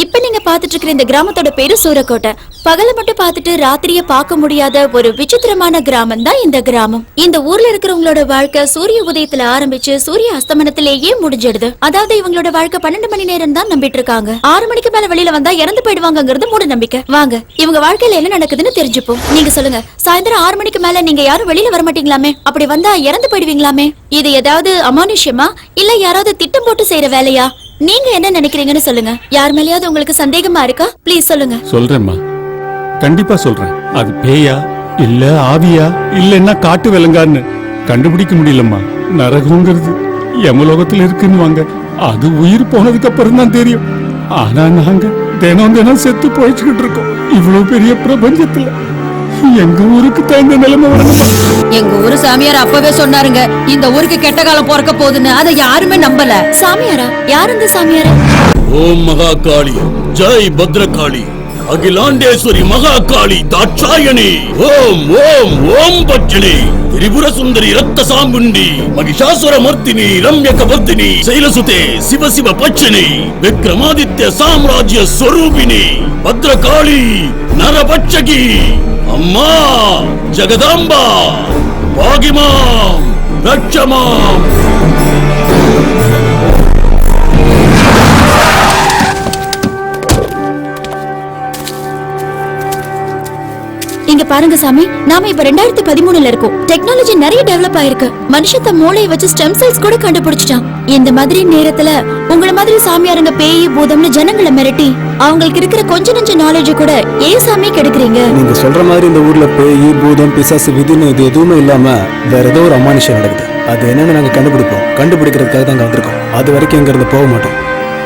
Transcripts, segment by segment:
இப்ப நீங்க பாத்துட்டு இருக்கிற இந்த கிராமத்தோட பேரு சூரக்கோட்டை. பகல மட்டும் பாத்துட்டு ராத்திரிய பார்க்க முடியாத ஒரு விசித்திரமான கிராமம் தான் இந்த கிராமம். இந்த ஊர்ல இருக்கிறவங்களோட வாழ்க்கை சூரிய உதயத்துல ஆரம்பிச்சு சூரிய அஸ்தமனத்திலேயே முடிஞ்சிடுது. அதாவது இவங்களோட வாழ்க்கை பன்னெண்டு மணி நேரம் தான் நம்பிட்டு இருக்காங்க ஆறு மணிக்கு மேல வெளியில வந்தா இறந்து போயிடுவாங்கங்கிறது மூட நம்பிக்கை. வாங்க இவங்க வாழ்க்கையில என்ன நடக்குதுன்னு தெரிஞ்சுப்போம். நீங்க சொல்லுங்க சாயந்தரம் ஆறு மணிக்கு மேல நீங்க யாரும் வெளியில வர மாட்டீங்களாமே? அப்படி வந்தா இறந்து போயிடுவீங்களாமே? இது ஏதாவது அமானுஷ்யமா? இல்ல யாராவது திட்டம் போட்டு செய்யற வேலையா? நீங்க என்ன நினைக்கிறீங்கன்னு சொல்லுங்க. யார் மேலயாவது உங்களுக்கு சந்தேகமா இருக்கா? ப்ளீஸ் சொல்லுங்க. சொல்றேம்மா. கண்டிப்பா சொல்றேன். அது பேயா இல்ல ஆவியா இல்லைன்னா காட்டு விலங்கான்னு. கண்டுபிடிக்க முடியலம்மா. நரகங்கிறது யமலோகத்துல இருக்குன்னு வாங்க அது உயிர் போனதுக்கு அப்புறம் தான் தெரியும். ஆனா நாங்க தினம் தினம் செத்து போயிச்சுக்கிட்டு இருக்கோம். இவ்வளவு பெரிய பிரபஞ்சத்துல. எங்க ஊருக்கு தான் இந்த நிலைமை வரணுமா. எங்க ஊரு சாமியார் அப்பவே சொன்னாருங்க இந்த ஊருக்கு கெட்ட காலம் பிறக்க போகுதுன்னு அதை யாருமே நம்பல. சாமியாரா? யார் இந்த சாமியாரா? ஓம் மகாகாளி ஜெய் பத்ரகாளி. అఖిలాండేశ్వరి మహాకాళి దాక్షాయణి. ఓం ఓం ఓం పచ్చని త్రిపుర సుందరి రక్త సాంబుండి మహిషాసుర మూర్తిని రమ్యక వర్తిని శైలసుతే శివ శివ పచ్చని విక్రమాదిత్య సామ్రాజ్య స్వరూపిణి. భద్రకాళి నరపచ్చకి. అమ్మా జగదాంబ. వాగిమా రక్షమా இங்க பாருங்க சாமி. நாம இப்ப ரெண்டாயிரத்தி பதிமூணுல இருக்கோம். டெக்னாலஜி நிறைய டெவலப் ஆயிருக்கு. மனுஷத்த மூளையை வச்சு ஸ்டெம் செல்ஸ் கூட கண்டுபிடிச்சிட்டான். இந்த மாதிரி நேரத்துல உங்கள மாதிரி சாமியாருங்க பேய் பூதம்னு ஜனங்களை மிரட்டி அவங்களுக்கு இருக்கிற கொஞ்ச நஞ்ச நாலேஜ் கூட ஏன் சாமி கெடுக்குறீங்க? நீங்க சொல்ற மாதிரி இந்த ஊர்ல பேய் பூதம் பிசாசு விதின்னு இது எதுவுமே இல்லாம வேற ஏதோ ஒரு அமானுஷம் நடக்குது. அது என்னன்னு நாங்க கண்டுபிடிப்போம். கண்டுபிடிக்கிறதுக்காக தான் வந்திருக்கோம். அது வரைக்கும் இங்க இருந்து போக மாட்டோம்.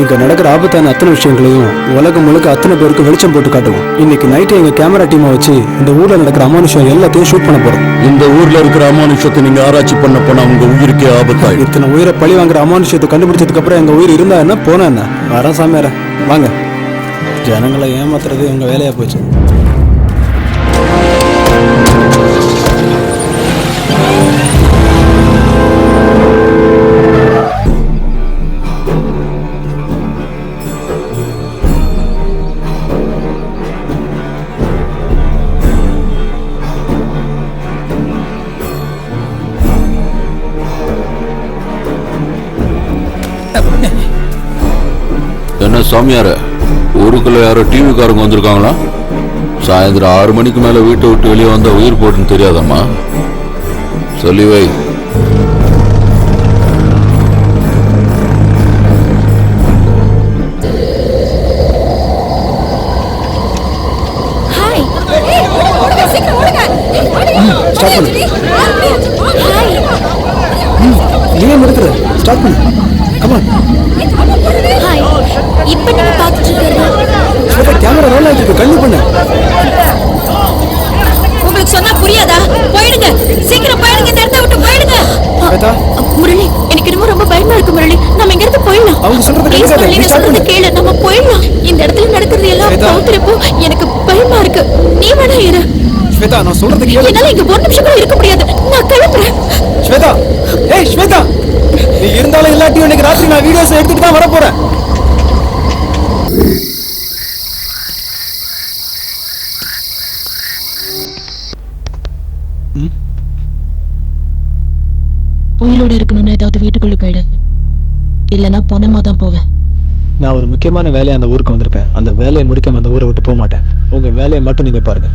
இங்க நடக்கிற ஆபத்தான அத்தனை விஷயங்களையும் உலகம் முழுக்க அத்தனை பேருக்கு வெளிச்சம் போட்டு காட்டுவோம். இன்னைக்கு நைட்டு எங்க கேமரா டீமை வச்சு இந்த ஊர்ல நடக்கிற அமானுஷம் எல்லாத்தையும் ஷூட் பண்ண போறோம். இந்த ஊர்ல இருக்கிற அமானுஷத்தை நீங்க ஆராய்ச்சி பண்ண போனா உங்க உயிருக்கே ஆபத்தாயிடும். இத்தனை உயிரை பழி வாங்குற அமானுஷத்தை கண்டுபிடிச்சதுக்கு அப்புறம் எங்க உயிர் இருந்தா என்ன போனா என்ன? வரேன் சாமியார. வாங்க. ஜனங்களை ஏமாத்துறது எங்க வேலையா போச்சு? என்ன சாமியார? ஊருக்குள்ள யாரோ டிவிக்காரங்க வந்திருக்காங்களா? சாயந்தரம் ஆறு மணிக்கு மேல வீட்டை விட்டு வெளியே வந்தா உயிர் போட்டுன்னு தெரியாதம்மா. சொல்லி வை. சொல்றதை பண்ணு. கேளு. நம்ம போயிடலாம். இந்த இடத்துல நடக்கிறது எல்லாம் ஸ்வேதா. பார்த்துறப்போ எனக்கு பயமா இருக்கு. நீ வேணா இரு. ஸ்வேதா நான் சொல்றது கேளு. என்னால இங்க ஒரு நிமிஷம் கூட இருக்க முடியாது. நான் கிளம்புறேன். ஸ்வேதா. ஏய் ஸ்வேதா. நீ இருந்தாலும் இல்லாட்டியும் இன்னைக்கு ராத்திரி நான் வீடியோஸ் எடுத்துட்டு தான் வர போறேன் உயிரோட இருக்கணும்னு ஏதாவது வீட்டுக்குள்ள போயிடு. இல்லைன்னா பணமா தான் போவேன். நான் ஒரு முக்கியமான வேலையை அந்த ஊருக்கு வந்திருப்பேன். அந்த வேலையை முடிக்காம அந்த ஊரை விட்டு போக மாட்டேன். உங்க வேலையை மட்டும் நீங்க பாருங்க.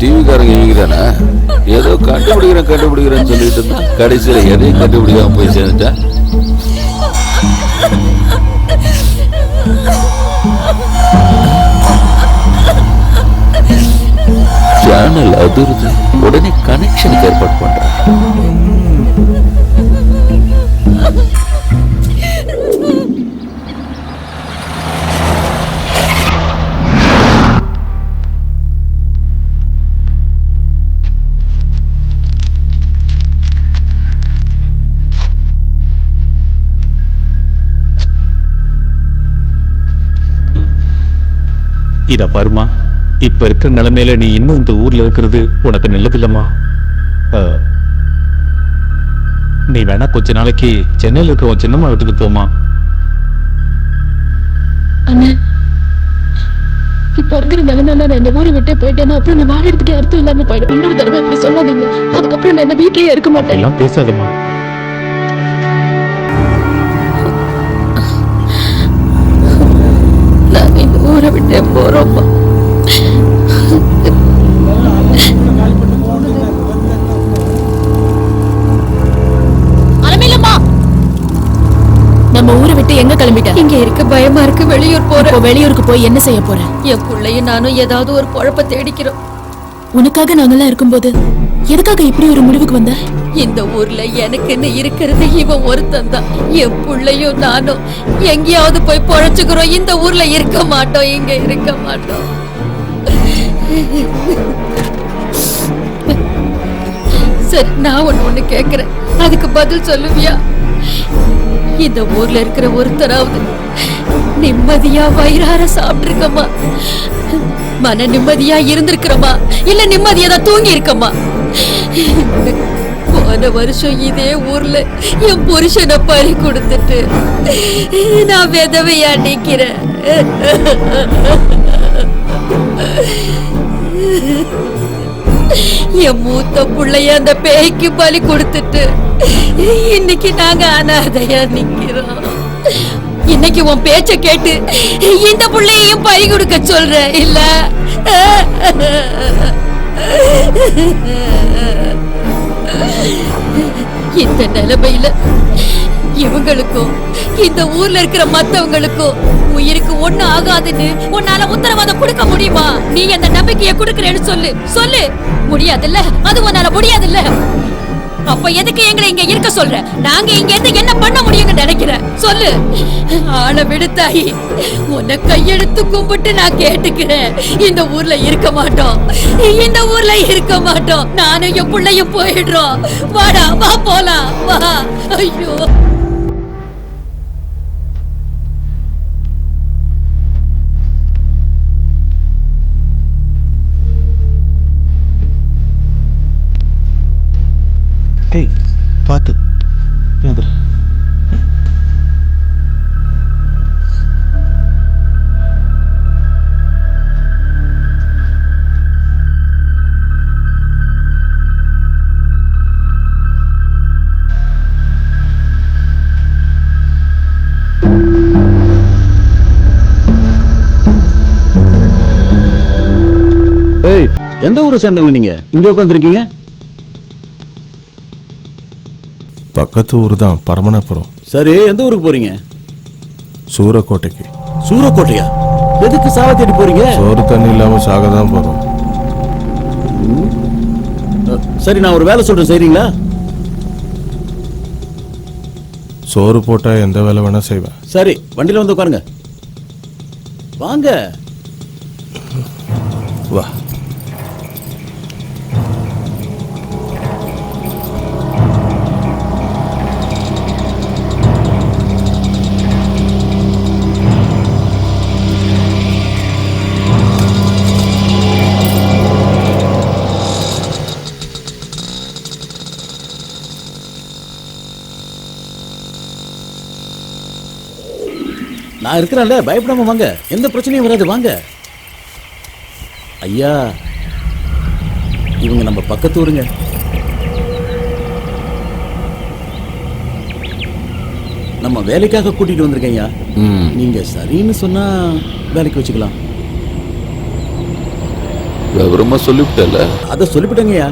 டிவிக்காரங்க இவங்க தானே? ஏதோ கண்டுபிடிக்கிறேன் கண்டுபிடிக்கிறேன்னு சொல்லிட்டு இருந்தா கடைசியில் எதையும் கண்டுபிடிக்காம போய் சேர்ந்துட்டேன் சேனல் அதிர்ந்து உடனே கனெக்ஷனுக்கு ஏற்பாடு பண்றேன். இத பாருமா. இப்ப இருக்கிற நிலைமையில நீ இன்னும் இந்த ஊர்ல இருக்கிறது உனக்கு நல்லதில்லம்மா. நீ வேணா கொஞ்ச நாளைக்கு சென்னையில இருக்க உன் சின்னம்மா வீட்டுக்கு போமா அண்ணே இப்ப இருக்கிற நிலைமையில நான் இந்த ஊரை விட்டே போயிட்டேன்னா அப்புறம் நான் வாழறதுக்கு அர்த்தம் இல்லாம போயிடும். இன்னொரு தடவை இப்படி சொல்லாதீங்க. அதுக்கப்புறம் நான் இந்த வீட்லயே இருக்க மாட்டேன். எல்லாம் பேசாதம்மா. ஊரை விட்டு எங்க கிளம்பிட்ட இங்க இருக்க பயமா இருக்கு. வெளியூர் போற வெளியூருக்கு போய் என்ன செய்ய போற? என் புள்ளையும் நானும் ஏதாவது ஒரு பொழப்ப தேடிக்கிறோம். உனக்காக நாங்கெல்லாம் இருக்கும்போது எதுக்காக இப்படி ஒரு முடிவுக்கு வந்த? இந்த ஊர்ல எனக்குன்னு இருக்கிறது இவன் ஒருத்தன் தான். என் புள்ளையும் நானும். எங்கேயாவது போய் பொழைச்சுக்கிறோம். இந்த ஊர்ல இருக்க மாட்டோம். இங்க இருக்க மாட்டோம். சரி நான் ஒண்ணு ஒண்ணு கேக்குறேன். அதுக்கு பதில் சொல்லுவியா? இந்த ஊர்ல இருக்கிற ஒருத்தராவது நிம்மதியா வயிறார சாப்பிட்டிருக்கமா மன நிம்மதியா இருந்திருக்கிறமா இல்ல நிம்மதியா தான் தூங்கி இருக்கமா போன வருஷம் இதே ஊர்ல என் புருஷனை பறி கொடுத்துட்டு நான் விதவையா நிக்கிறேன். என் மூத்த புள்ளைய அந்த பேய்க்கு பலி கொடுத்துட்டு இன்னைக்கு நாங்க அனாதையா நிக்கிறோம். இன்னைக்கு உன் பேச்ச கேட்டு இந்த புள்ளையையும் பறி கொடுக்க சொல்ற இல்ல? இந்த நிலைமையில இவங்களுக்கும் இந்த ஊர்ல இருக்கிற மத்தவங்களுக்கும் உயிருக்கு ஒண்ணு ஆகாதுன்னு உன்னால உத்தரவாதம் கொடுக்க முடியுமா? நீ அந்த நம்பிக்கையை கொடுக்கறேன்னு சொல்லு. சொல்லு. முடியாதுல்ல? அது உன்னால முடியாதுல்ல? அப்ப எதுக்கு எங்களை இங்க இருக்க சொல்ற? நாங்க இங்க இருந்து என்ன பண்ண முடியும்னு நினைக்கிற? சொல்லு. ஆளை விடு தாயி உன்னை கையெழுத்து கும்பிட்டு நான் கேட்டுக்கிறேன். இந்த ஊர்ல இருக்க மாட்டோம். இந்த ஊர்ல இருக்க மாட்டோம். நானும் என் பிள்ளையும் போயிடுறோம். வாடா வா போலாம். வா. ஐயோ. டேய் பார்த்து எதிர் எந்த ஊரை சேர்ந்தவங்க நீங்க? இங்க உட்காந்துருக்கீங்க பக்கத்து ஊர் தான் பரமனப்புறம். சரி எந்த ஊருக்கு போறீங்க? சூரக்கோட்டைக்கு. சூரக்கோட்டையா? எதுக்கு சாவ தேடி போறீங்க? சோறு தண்ணி இல்லாம சாக தான் போறோம். சரி நான் ஒரு வேலை சொல்றேன் செய்றீங்களா? சோறு போட்டா எந்த வேலை வேணா செய்வேன். சரி வண்டியில வந்து உட்காருங்க. வாங்க. வா. நான் இருக்கிறேன்ல பயப்படாம வாங்க. எந்த பிரச்சனையும் வராது வாங்க. ஐயா இவங்க நம்ம பக்கத்து ஊருங்க. நம்ம வேலைக்காக கூட்டிட்டு வந்திருக்கேன் ஐயா. நீங்க சரின்னு சொன்னா வேலைக்கு வச்சுக்கலாம். விவரமா சொல்லிவிட்டல? அதை சொல்லிவிட்டேங்கய்யா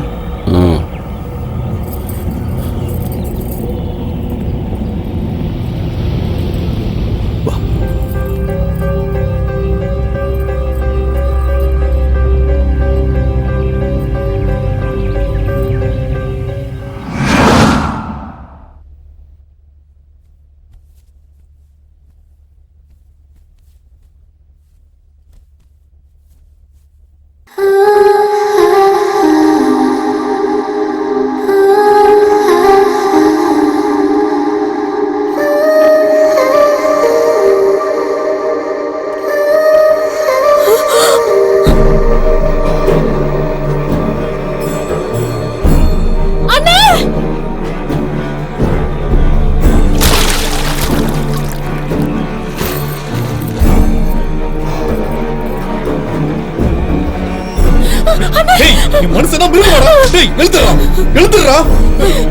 டேய் நீ மனுஷனா மிருகமாடா. டேய் எழுதுறா எழுதுறா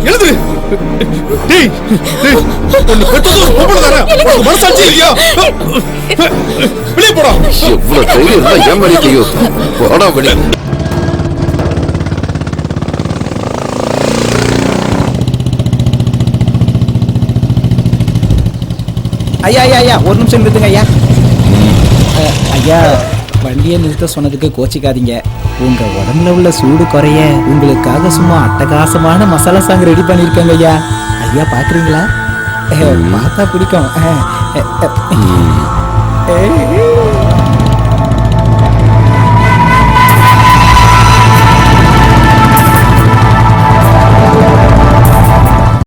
எழுது டேய் டேய் உன்னை பெத்தது ஒரு பொம்பளை தானே? உனக்கு மனசாட்சி இல்லையா? வெளியே போடா. எவ்வளவு தைரியம் இருந்தா ஏன் மாதிரி கையோ போடா வெளியே. ஐயா ஐயா ஐயா ஒரு நிமிஷம் நிறுத்துங்க ஐயா. ஐயா. வண்டியை நிறுத்த சொன்னதுக்கு கோச்சிக்காதீங்க. உங்க உடம்புல உள்ள சூடு குறைய உங்களுக்காக சும்மா அட்டகாசமான மசாலா சாங் ரெடி பண்ணிருக்கேங்க ஐயா. ஐயா பாக்குறீங்களா பார்த்தா பிடிக்கும்.